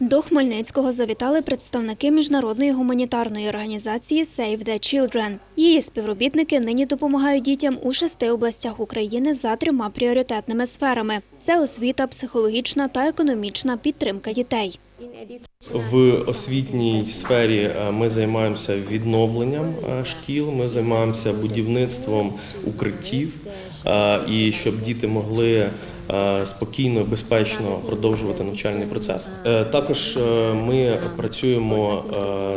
До Хмельницького завітали представники міжнародної гуманітарної організації Save the Children. Її співробітники нині допомагають дітям у шести областях України за трьома пріоритетними сферами: це освіта, психологічна та економічна підтримка дітей. В освітній сфері е, ми займаємося відновленням е, шкіл, ми займаємося будівництвом укриттів, е, і щоб діти могли спокійно безпечно продовжувати навчальний процес. Е, Також е, ми працюємо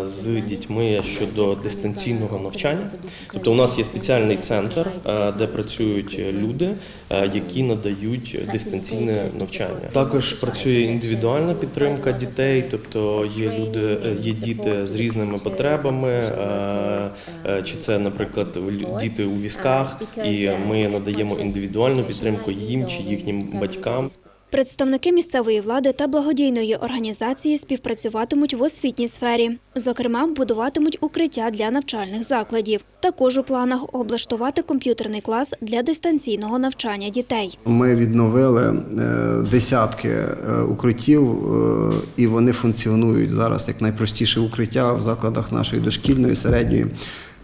е, з дітьми щодо дистанційного навчання. Тобто, у нас є спеціальний центр, е, де працюють люди, е, які надають дистанційне навчання. Також працює індивідуальна підтримка дітей, тобто є люди, е, є діти з різними потребами, е, е, чи це, наприклад, діти у візках, і ми надаємо індивідуальну підтримку їм чи їхнім батькам. Представники місцевої влади та благодійної організації співпрацюватимуть в освітній сфері. Зокрема, будуватимуть укриття для навчальних закладів. Також у планах облаштувати комп'ютерний клас для дистанційного навчання дітей. Ми відновили е, десятки е, укриттів, е, і вони функціонують зараз як найпростіше укриття в закладах нашої дошкільної, середньої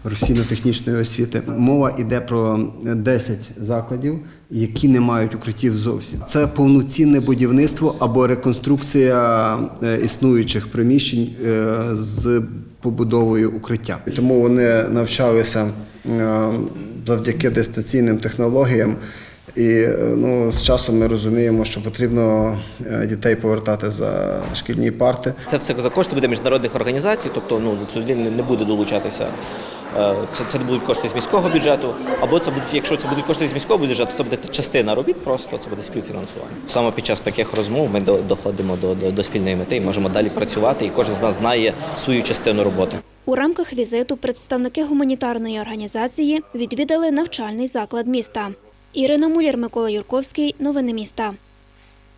професійно-технічної освіти. Мова йде про 10 закладів, які не мають укриттів зовсім. Це повноцінне будівництво або реконструкція е, існуючих приміщень е, з побудовою укриття. Тому вони навчалися е, завдяки дистанційним технологіям. І ну, з часом ми розуміємо, що потрібно дітей повертати за шкільні парти. Це все за кошти буде міжнародних організацій, тобто ну сюди не буде долучатися. Е, Це, це не будуть кошти з міського бюджету, або це будуть, якщо це будуть кошти з міського бюджету, це буде частина робіт, просто це буде співфінансування. Саме під час таких розмов ми доходимо до, до, до спільної мети і можемо далі працювати, і кожен з нас знає свою частину роботи. У рамках візиту представники гуманітарної організації відвідали навчальний заклад міста. Ірина Муляр, Микола Юрковський. Новини міста.